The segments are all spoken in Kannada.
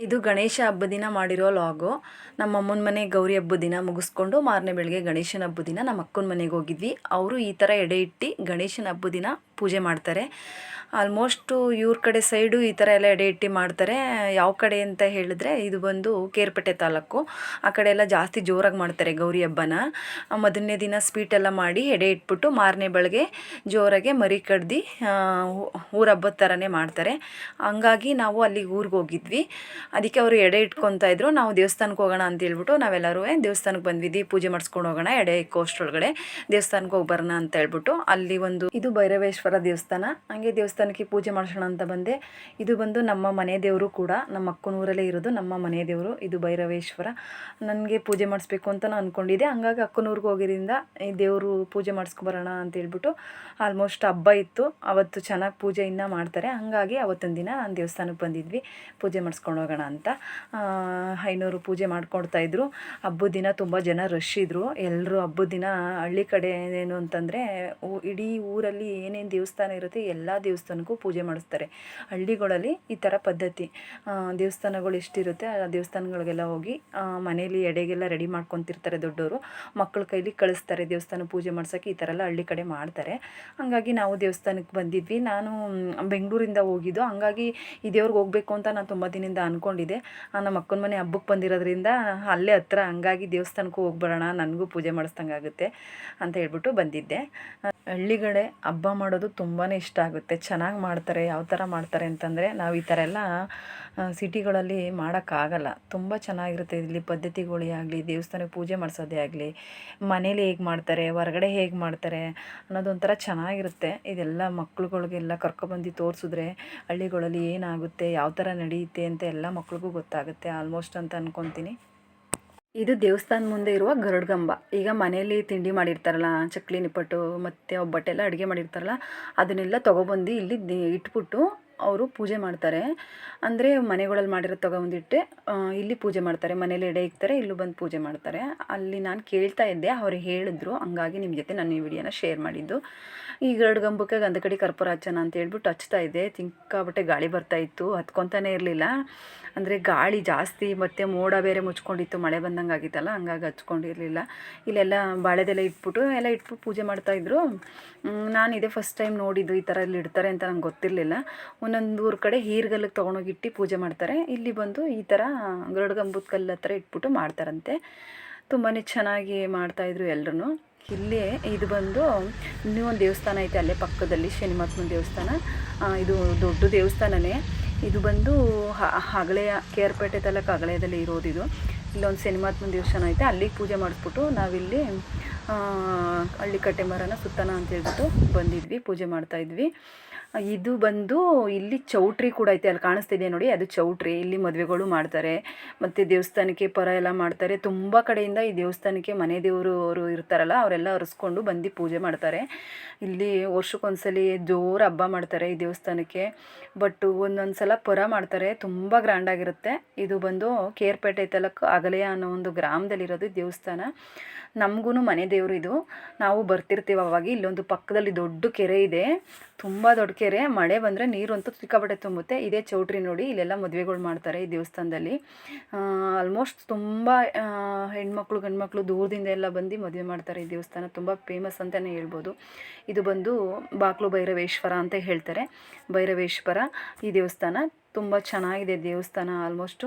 ಇದು ಗಣೇಶ ಹಬ್ಬದ ದಿನ ಮಾಡಿರೋ ಲಾಗು. ನಮ್ಮ ಅಮ್ಮನ ಮನೆ, ಗೌರಿ ಹಬ್ಬದ ದಿನ ಮುಗಿಸ್ಕೊಂಡು ಮಾರನೇ ಬೆಳಗ್ಗೆ ಗಣೇಶನ ಹಬ್ಬದ ದಿನ ನಮ್ಮ ಅಕ್ಕನ ಮನೆಗೆ ಹೋಗಿದ್ವಿ. ಅವರು ಈ ಥರ ಎಡೆ ಇಟ್ಟು ಗಣೇಶನ ಹಬ್ಬದ ದಿನ ಪೂಜೆ ಮಾಡ್ತಾರೆ. ಆಲ್ಮೋಸ್ಟು ಇವ್ರ ಕಡೆ ಸೈಡು ಈ ಥರ ಎಲ್ಲ ಎಡೆ ಇಟ್ಟು ಮಾಡ್ತಾರೆ. ಯಾವ ಕಡೆ ಅಂತ ಹೇಳಿದ್ರೆ ಇದು ಬಂದು ಕೇರ್ಪೇಟೆ ತಾಲೂಕು. ಆ ಕಡೆ ಎಲ್ಲ ಜಾಸ್ತಿ ಜೋರಾಗಿ ಮಾಡ್ತಾರೆ ಗೌರಿ ಹಬ್ಬನ. ಮೊದಲನೇ ದಿನ ಸ್ವೀಟ್ ಎಲ್ಲ ಮಾಡಿ ಎಡೆ ಇಟ್ಬಿಟ್ಟು ಮಾರನೇ ಬೆಳಗ್ಗೆ ಜೋರಾಗೆ ಮರಿ ಕಡ್ದು ಊರ ಹಬ್ಬದ ಥರನೇ ಮಾಡ್ತಾರೆ. ಹಂಗಾಗಿ ನಾವು ಅಲ್ಲಿಗೆ ಊರಿಗೆ ಹೋಗಿದ್ವಿ. ಅದಕ್ಕೆ ಅವರು ಎಡೆ ಇಟ್ಕೊತಾ ಇದ್ರು. ನಾವು ದೇವಸ್ಥಾನಕ್ಕೆ ಹೋಗೋಣ ಅಂತ ಹೇಳ್ಬಿಟ್ಟು ನಾವೆಲ್ಲರೂ ದೇವಸ್ಥಾನಕ್ಕೆ ಬಂದ್ವಿ ಪೂಜೆ ಮಾಡಿಸ್ಕೊಂಡು ಹೋಗೋಣ, ಎಡೆ ಇಕ್ಕೋಷ್ಟ್ರೊಳಗಡೆ ದೇವಸ್ಥಾನಕ್ಕೆ ಹೋಗಿ ಬರೋಣ ಅಂತ ಹೇಳ್ಬಿಟ್ಟು ಅಲ್ಲಿ ಒಂದು ಇದು ಭೈರವೇಶ್ವರ ದೇವಸ್ಥಾನ, ಹಂಗೆ ದೇವಸ್ಥಾನಕ್ಕೆ ಪೂಜೆ ಮಾಡಿಸೋಣ ಅಂತ ಬಂದೆ. ಇದು ಬಂದು ನಮ್ಮ ಮನೆ ದೇವರು ಕೂಡ, ನಮ್ಮ ಅಕ್ಕನೂರಲ್ಲೇ ಇರೋದು ನಮ್ಮ ಮನೆ ದೇವರು, ಇದು ಭೈರವೇಶ್ವರ. ನನಗೆ ಪೂಜೆ ಮಾಡಿಸ್ಬೇಕು ಅಂತ ನಾನು ಅಂದ್ಕೊಂಡಿದ್ದೆ ಹಂಗಾಗಿ ಅಕ್ಕನೂರಿಗೆ ಹೋಗಿರಿಂದ ಈ ದೇವರು ಪೂಜೆ ಮಾಡಿಸ್ಕೊಬರೋಣ ಅಂತ ಹೇಳ್ಬಿಟ್ಟು ಆಲ್ಮೋಸ್ಟ್ ಹಬ್ಬ ಇತ್ತು. ಅವತ್ತು ಚೆನ್ನಾಗಿ ಪೂಜೆ ಇನ್ನೂ ಮಾಡ್ತಾರೆ. ಹಾಗಾಗಿ ಅವತ್ತೊಂದು ದಿನ ನಾನು ದೇವಸ್ಥಾನಕ್ಕೆ ಬಂದಿದ್ವಿ. ಪೂಜೆ ಮಾಡಿಸ್ಕೊಂಡು ಹೋಗೋಣ ಅಂತ. ಐನೂರು ಪೂಜೆ ಮಾಡ್ಕೊಡ್ತಾ ಇದ್ರು. ಹಬ್ಬದ ದಿನ ತುಂಬ ಜನ ರಶ್ ಇದ್ದರು ಎಲ್ಲರೂ ಹಬ್ಬದ ದಿನ ಹಳ್ಳಿ ಕಡೆ ಏನು ಅಂತಂದರೆ ಇಡೀ ಊರಲ್ಲಿ ಏನೇನು ದೇವಸ್ಥಾನ ಇರುತ್ತೆ, ಎಲ್ಲ ದೇವಸ್ಥಾನಕ್ಕೂ ಪೂಜೆ ಮಾಡಿಸ್ತಾರೆ. ಹಳ್ಳಿಗಳಲ್ಲಿ ಈ ಥರ ಪದ್ಧತಿ. ದೇವಸ್ಥಾನಗಳು ಎಷ್ಟಿರುತ್ತೆ, ಆ ದೇವಸ್ಥಾನಗಳಿಗೆಲ್ಲ ಹೋಗಿ ಮನೇಲಿ ಎಡೆಗೆಲ್ಲ ರೆಡಿ ಮಾಡ್ಕೊತಿರ್ತಾರೆ ದೊಡ್ಡವರು ಮಕ್ಕಳ ಕೈಲಿ ಕಳಿಸ್ತಾರೆ, ದೇವಸ್ಥಾನ ಪೂಜೆ ಮಾಡ್ಸೋಕ್ಕೆ ಈ ಥರ ಎಲ್ಲ ಹಳ್ಳಿ ಕಡೆ ಮಾಡ್ತಾರೆ. ಹಾಗಾಗಿ ನಾವು ದೇವಸ್ಥಾನಕ್ಕೆ ಬಂದಿದ್ವಿ. ನಾನು ಬೆಂಗಳೂರಿಂದ ಹೋಗಿದ್ದು. ಹಂಗಾಗಿ ಈ ದೇವ್ರಿಗೆ ಹೋಗಬೇಕು ಅಂತ ನಾನು ತುಂಬ ದಿನದಿಂದ ಅಂದ್ಕೊಂಡಿದ್ದೆ ನಮ್ಮ ಅಕ್ಕನ ಮನೆ ಹಬ್ಬಕ್ಕೆ ಬಂದಿರೋದ್ರಿಂದ ಅಲ್ಲೇ ಹತ್ರ ಹಂಗಾಗಿ ದೇವಸ್ಥಾನಕ್ಕೂ ಹೋಗ್ಬರೋಣ ನನಗೂ ಪೂಜೆ ಮಾಡಿಸ್ದಂಗೆ ಆಗುತ್ತೆ ಅಂತ ಹೇಳ್ಬಿಟ್ಟು ಬಂದಿದ್ದೆ. ಹಳ್ಳಿಗಳೇ ಹಬ್ಬ ಮಾಡೋದು ತುಂಬಾ ಇಷ್ಟ ಆಗುತ್ತೆ. ಚೆನ್ನಾಗಿ ಮಾಡ್ತಾರೆ, ಯಾವ ಥರ ಮಾಡ್ತಾರೆ ಅಂತಂದರೆ ನಾವು ಈ ಥರ ಎಲ್ಲ ಸಿಟಿಗಳಲ್ಲಿ ಮಾಡೋಕ್ಕಾಗಲ್ಲ. ತುಂಬ ಚೆನ್ನಾಗಿರುತ್ತೆ ಇಲ್ಲಿ ಪದ್ಧತಿಗಳೇ ಆಗಲಿ, ದೇವಸ್ಥಾನಕ್ಕೆ ಪೂಜೆ ಮಾಡಿಸೋದೇ ಆಗಲಿ, ಮನೇಲಿ ಹೇಗೆ ಮಾಡ್ತಾರೆ, ಹೊರಗಡೆ ಹೇಗೆ ಮಾಡ್ತಾರೆ ಅನ್ನೋದೊಂಥರ ಚೆನ್ನಾಗಿರುತ್ತೆ. ಇದೆಲ್ಲ ಮಕ್ಳುಗಳಿಗೆಲ್ಲ ಕರ್ಕೊಬಂದು ತೋರಿಸಿದ್ರೆ ಹಳ್ಳಿಗಳಲ್ಲಿ ಏನಾಗುತ್ತೆ, ಯಾವ ಥರ ನಡೆಯುತ್ತೆ ಅಂತ ಎಲ್ಲ ಮಕ್ಳಿಗೂ ಗೊತ್ತಾಗುತ್ತೆ. ಆಲ್ಮೋಸ್ಟ್ ಅಂತ ಅಂದ್ಕೊತೀನಿ ಇದು ದೇವಸ್ಥಾನ ಮುಂದೆ ಇರುವ ಗರುಡ್ಗಂಬ. ಈಗ ಮನೆಯಲ್ಲಿ ತಿಂಡಿ ಮಾಡಿರ್ತಾರಲ್ಲ, ಚಕ್ಲಿ ನಿಪ್ಪಟ್ಟು ಮತ್ತು ಒಬ್ಬಟ್ಟೆಲ್ಲ ಅಡುಗೆ ಮಾಡಿರ್ತಾರಲ್ಲ, ಅದನ್ನೆಲ್ಲ ತೊಗೊಬಂದು ಇಲ್ಲಿ ಇಟ್ಬಿಟ್ಟು ಅವರು ಪೂಜೆ ಮಾಡ್ತಾರೆ. ಅಂದರೆ ಮನೆಗಳಲ್ಲಿ ಮಾಡಿರೋ ತೊಗೊಂಬಂದಿಟ್ಟೆ ಇಲ್ಲಿ ಪೂಜೆ ಮಾಡ್ತಾರೆ. ಮನೇಲಿ ಎಡೆ ಇಕ್ತಾರೆ, ಇಲ್ಲೂ ಬಂದು ಪೂಜೆ ಮಾಡ್ತಾರೆ. ಅಲ್ಲಿ ನಾನು ಕೇಳ್ತಾ ಇದ್ದೆ, ಅವ್ರು ಹೇಳಿದ್ರು. ಹಂಗಾಗಿ ನಿಮ್ಮ ಜೊತೆ ನಾನು ಈ ವಿಡಿಯೋನ ಶೇರ್ ಮಾಡಿದ್ದು. ಈಗ ಎರಡು ಗಂಬಕ್ಕೆ ಗಂಧ ಕಡೆ ಕರ್ಪೂರ ಹಚ್ಚೋಣ ಅಂತ ಹೇಳ್ಬಿಟ್ಟು ಹಚ್ತಾ ಇದ್ದೆ. ತಿಂಕಾಬಟ್ಟೆ ಗಾಳಿ ಬರ್ತಾ ಇತ್ತು. ಹತ್ಕೊತಾನೆ ಇರಲಿಲ್ಲ. ಅಂದರೆ ಗಾಳಿ ಜಾಸ್ತಿ, ಮತ್ತು ಮೋಡ ಬೇರೆ ಮುಚ್ಕೊಂಡಿತ್ತು. ಮಳೆ ಬಂದಂಗೆ ಆಗಿತ್ತಲ್ಲ, ಹಂಗಾಗಿ ಹಚ್ಕೊಂಡಿರಲಿಲ್ಲ ಇಲ್ಲೆಲ್ಲ ಬಾಳೆದೆಲ್ಲ ಇಟ್ಬಿಟ್ಟು, ಎಲ್ಲ ಇಟ್ಬಿಟ್ಟು ಪೂಜೆ ಮಾಡ್ತಾಯಿದ್ರು ನಾನು ಇದೇ ಫಸ್ಟ್ ಟೈಮ್ ನೋಡಿದ್ದು ಈ ಥರ ಇಲ್ಲಿ ಇಡ್ತಾರೆ ಅಂತ ನಂಗೆ ಗೊತ್ತಿರಲಿಲ್ಲ. ಒಂದೊಂದು ಊರ ಕಡೆ ಹೀರ್ಗಲ್ಲಿಗೆ ತೊಗೊಂಡೋಗಿ ಇಟ್ಟು ಪೂಜೆ ಮಾಡ್ತಾರೆ. ಇಲ್ಲಿ ಬಂದು ಈ ಥರ ಗರಡಗಂಬು ಕಲ್ಲು ಹತ್ರ ಇಟ್ಬಿಟ್ಟು ಮಾಡ್ತಾರಂತೆ. ತುಂಬಾ ಚೆನ್ನಾಗಿ ಮಾಡ್ತಾಯಿದ್ರು ಎಲ್ಲರೂ ಇಲ್ಲಿ ಇದು ಬಂದು ಇನ್ನೂ ಒಂದು ದೇವಸ್ಥಾನ ಐತೆ ಅಲ್ಲೇ ಪಕ್ಕದಲ್ಲಿ ಶನಿಮಹಾತ್ಮನ ದೇವಸ್ಥಾನ. ಇದು ದೊಡ್ಡ ದೇವಸ್ಥಾನನೇ. ಇದು ಬಂದು ಹಗಳೆಯ ಕೇರ್ಪೇಟೆ ತಲಕ ಹಗಳೆಯದಲ್ಲಿ ಇರೋದು ಇದು. ಇಲ್ಲೊಂದು ಶನಿಮಹಾತ್ಮನ ದೇವಸ್ಥಾನ ಐತೆ, ಅಲ್ಲಿಗೆ ಪೂಜೆ ಮಾಡಿಸ್ಬಿಟ್ಟು ನಾವಿಲ್ಲಿ ಹಳ್ಳಿ ಕಟ್ಟೆ ಮರನ ಸುತ್ತನ ಅಂತ ಹೇಳ್ಬಿಟ್ಟು ಬಂದಿದ್ವಿ, ಪೂಜೆ ಮಾಡ್ತಾಯಿದ್ವಿ ಇದು ಬಂದು ಇಲ್ಲಿ ಚೌಟ್ರಿ ಕೂಡ ಐತೆ, ಅಲ್ಲಿ ಕಾಣಿಸ್ತಿದೆ ನೋಡಿ, ಅದು ಚೌಟ್ರಿ. ಇಲ್ಲಿ ಮದುವೆಗಳು ಮಾಡ್ತಾರೆ, ಮತ್ತು ದೇವಸ್ಥಾನಕ್ಕೆ ಪರ ಎಲ್ಲ ಮಾಡ್ತಾರೆ. ತುಂಬ ಕಡೆಯಿಂದ ಈ ದೇವಸ್ಥಾನಕ್ಕೆ ಮನೆ ದೇವರು ಅವರು ಇರ್ತಾರಲ್ಲ, ಅವರೆಲ್ಲ ಅರಸ್ಕೊಂಡು ಬಂದು ಪೂಜೆ ಮಾಡ್ತಾರೆ. ಇಲ್ಲಿ ವರ್ಷಕ್ಕೊಂದ್ಸಲಿ ಜೋರು ಹಬ್ಬ ಮಾಡ್ತಾರೆ ಈ ದೇವಸ್ಥಾನಕ್ಕೆ. ಬಟ್ ಒಂದೊಂದು ಸಲ ಪರ ಮಾಡ್ತಾರೆ, ತುಂಬ ಗ್ರ್ಯಾಂಡಾಗಿರುತ್ತೆ ಇದು ಬಂದು ಕೇರ್ಪೇಟೆ ತಲಕ್ ಅಗಲೆಯ ಅನ್ನೋ ಒಂದು ಗ್ರಾಮದಲ್ಲಿರೋದು ದೇವಸ್ಥಾನ. ನಮಗೂ ಮನೆ ದೇವರು ಇದು ನಾವು ಬರ್ತಿರ್ತೀವಿ ಅವಾಗ, ಇಲ್ಲೊಂದು ಪಕ್ಕದಲ್ಲಿ ದೊಡ್ಡ ಕೆರೆ ಇದೆ. ತುಂಬ ದೊಡ್ಡ ಕೆರೆ, ಮಳೆ ಬಂದರೆ ನೀರು ಅಂತೂ ಸಿಕ್ಕಾಪಟ್ಟೆ ತುಂಬುತ್ತೆ. ಇದೇ ಚೌಟ್ರಿ ನೋಡಿ ಇಲ್ಲೆಲ್ಲ ಮದುವೆಗಳು ಮಾಡ್ತಾರೆ ಈ ದೇವಸ್ಥಾನದಲ್ಲಿ. ಆಲ್ಮೋಸ್ಟ್ ತುಂಬ ಹೆಣ್ಮಕ್ಳು, ಗಂಡ್ಮಕ್ಳು ದೂರದಿಂದ ಎಲ್ಲ ಬಂದು ಮದುವೆ ಮಾಡ್ತಾರೆ ಈ ದೇವಸ್ಥಾನ. ತುಂಬ ಫೇಮಸ್ ಅಂತಲೇ ಹೇಳ್ಬೋದು. ಇದು ಬಂದು ಬಾಕ್ಲು ಭೈರವೇಶ್ವರ ಅಂತ ಹೇಳ್ತಾರೆ. ಭೈರವೇಶ್ವರ ಈ ದೇವಸ್ಥಾನ. ತುಂಬ ಚೆನ್ನಾಗಿದೆ ದೇವಸ್ಥಾನ ಆಲ್ಮೋಸ್ಟು.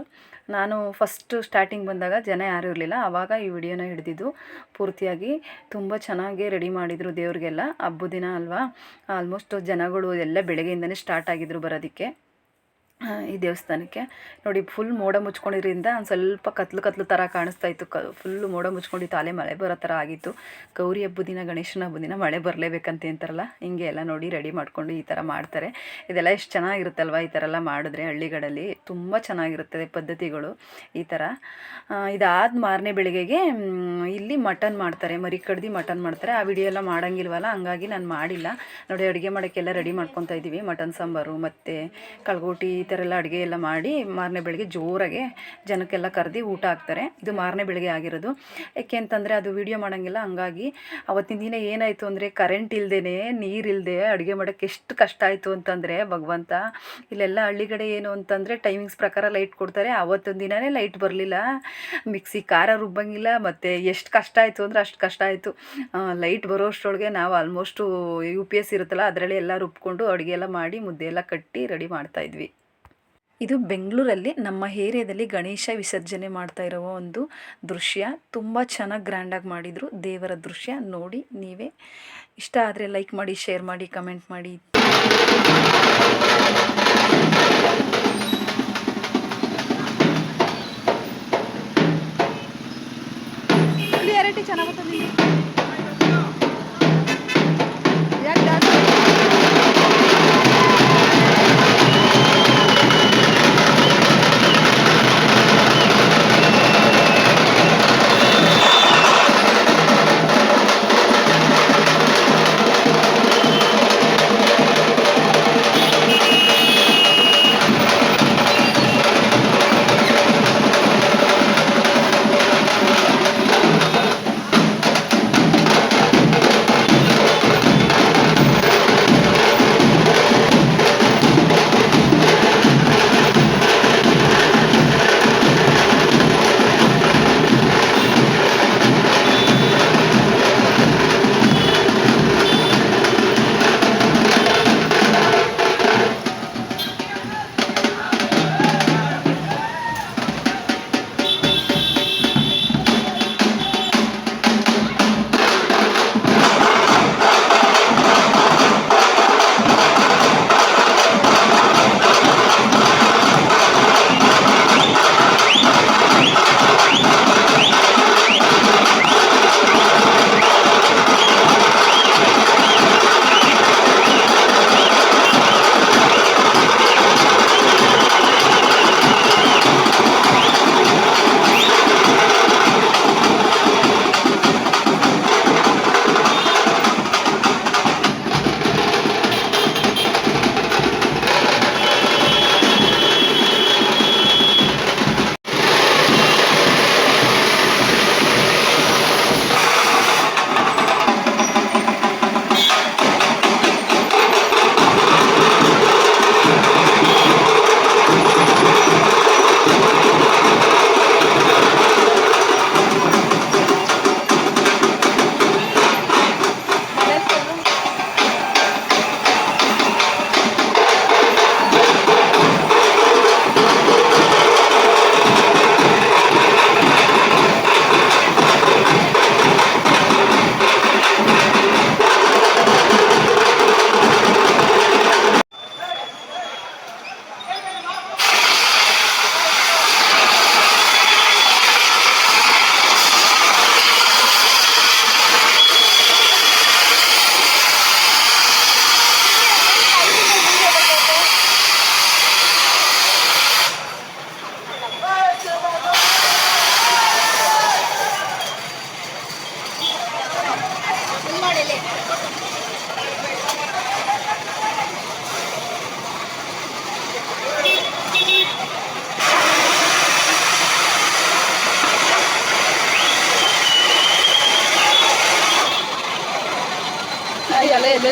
ನಾನು ಫಸ್ಟು ಸ್ಟಾರ್ಟಿಂಗ್ ಬಂದಾಗ ಜನ ಯಾರೂ ಇರಲಿಲ್ಲ. ಆವಾಗ ಈ ವಿಡಿಯೋನ ಹಿಡಿದಿದ್ದು ಪೂರ್ತಿಯಾಗಿ ತುಂಬ ಚೆನ್ನಾಗಿ ರೆಡಿ ಮಾಡಿದರು ದೇವ್ರಿಗೆಲ್ಲ. ಹಬ್ಬದ ದಿನ ಅಲ್ವಾ? ಆಲ್ಮೋಸ್ಟ್ ಜನಗಳು ಎಲ್ಲ ಬೆಳಗ್ಗೆಯಿಂದನೇ ಸ್ಟಾರ್ಟ್ ಆಗಿದ್ರು ಬರೋದಕ್ಕೆ. ಈ ದೇವಸ್ಥಾನಕ್ಕೆ. ನೋಡಿ ಫುಲ್ ಮೋಡ ಮುಚ್ಕೊಂಡಿರಿಂದ ಒಂದು ಸ್ವಲ್ಪ ಕತ್ಲು ಕತ್ಲು ಥರ ಕಾಣಿಸ್ತಾ ಇತ್ತು. ಕ ಫುಲ್ಲು ಮೋಡ ಮುಚ್ಕೊಂಡಿತ್ತು ಅಲ್ಲೇ ಮಳೆ ಬರೋ ಥರ ಆಗಿತ್ತು. ಗೌರಿ ಹಬ್ಬದ ದಿನ, ಗಣೇಶನ ಹಬ್ಬದ ದಿನ ಮಳೆ ಬರಲೇಬೇಕಂತ ಅಂತಾರಲ್ಲ, ಹಿಂಗೆ ಎಲ್ಲ ನೋಡಿ ರೆಡಿ ಮಾಡಿಕೊಂಡು ಈ ಥರ ಮಾಡ್ತಾರೆ. ಇದೆಲ್ಲ ಎಷ್ಟು ಚೆನ್ನಾಗಿರುತ್ತಲ್ವ ಈ ಥರ ಎಲ್ಲ ಮಾಡಿದ್ರೆ ಹಳ್ಳಿಗಳಲ್ಲಿ? ತುಂಬ ಚೆನ್ನಾಗಿರುತ್ತದೆ ಪದ್ಧತಿಗಳು ಈ ಥರ ಇದಾದ ಮಾರನೇ ಬೆಳಿಗ್ಗೆಗೆ ಇಲ್ಲಿ ಮಟನ್ ಮಾಡ್ತಾರೆ. ಮರಿ ಕಡ್ದು ಮಟನ್ ಮಾಡ್ತಾರೆ. ಆ ವಿಡಿಯೋ ಎಲ್ಲ ಮಾಡೋಂಗಿಲ್ವಲ್ಲ, ಹಂಗಾಗಿ ನಾನು ಮಾಡಿಲ್ಲ. ನೋಡಿ, ಅಡುಗೆ ಮಾಡೋಕ್ಕೆಲ್ಲ ರೆಡಿ ಮಾಡ್ಕೊತಾ ಇದ್ದೀವಿ ಮಟನ್ ಸಾಂಬಾರು, ಮತ್ತು ಕಳ್ಗೋಟಿ ಥರ ಎಲ್ಲ ಅಡುಗೆ ಎಲ್ಲ ಮಾಡಿ ಮಾರನೇ ಬೆಳಗ್ಗೆ ಜೋರಾಗೆ ಜನಕ್ಕೆಲ್ಲ ಕರೆದು ಊಟ ಹಾಕ್ತಾರೆ. ಇದು ಮಾರನೇ ಬೆಳಗ್ಗೆ ಆಗಿರೋದು. ಯಾಕೆ ಅಂತಂದರೆ ಅದು ವೀಡಿಯೋ ಮಾಡೋಂಗಿಲ್ಲ. ಹಂಗಾಗಿ ಅವತ್ತಿನ ದಿನ ಏನಾಯಿತು ಅಂದರೆ ಕರೆಂಟ್ ಇಲ್ಲದೇ ನೀರಿಲ್ಲದೆ ಅಡುಗೆ ಮಾಡೋಕ್ಕೆ ಎಷ್ಟು ಕಷ್ಟ ಆಯಿತು ಅಂತಂದರೆ ಭಗವಂತ, ಇಲ್ಲೆಲ್ಲ ಹಳ್ಳಿ ಕಡೆ ಏನು ಅಂತಂದರೆ ಟೈಮಿಂಗ್ಸ್ ಪ್ರಕಾರ ಲೈಟ್ ಕೊಡ್ತಾರೆ. ಅವತ್ತೊಂದು ದಿನವೇ ಲೈಟ್ ಬರಲಿಲ್ಲ. ಮಿಕ್ಸಿ ಖಾರ ರುಬ್ಬಂಗಿಲ್ಲ. ಮತ್ತು ಎಷ್ಟು ಕಷ್ಟ ಆಯಿತು ಅಂದರೆ ಅಷ್ಟು ಕಷ್ಟ ಆಯಿತು. ಲೈಟ್ ಬರೋಷ್ಟರೊಳಗೆ ನಾವು ಆಲ್ಮೋಸ್ಟು ಯು ಪಿ ಎಸ್ ಇರುತ್ತಲ್ಲ, ಅದರಲ್ಲಿ ಎಲ್ಲ ರುಬ್ಕೊಂಡು ಅಡುಗೆ ಎಲ್ಲ ಮಾಡಿ ಮುದ್ದೆ ಎಲ್ಲ ಕಟ್ಟಿ ರೆಡಿ ಮಾಡ್ತಾಯಿದ್ವಿ ಇದು ಬೆಂಗಳೂರಲ್ಲಿ ನಮ್ಮ ಏರಿಯಾದಲ್ಲಿ ಗಣೇಶ ವಿಸರ್ಜನೆ ಮಾಡ್ತಾ ಇರುವ ಒಂದು ದೃಶ್ಯ. ತುಂಬ ಚೆನ್ನಾಗಿ ಗ್ರ್ಯಾಂಡಾಗಿ ಮಾಡಿದರು. ದೇವರ ದೃಶ್ಯ ನೋಡಿ ನೀವೇ. ಇಷ್ಟ ಆದರೆ ಲೈಕ್ ಮಾಡಿ ಶೇರ್ ಮಾಡಿ ಕಮೆಂಟ್ ಮಾಡಿ.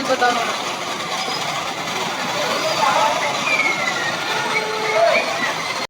보다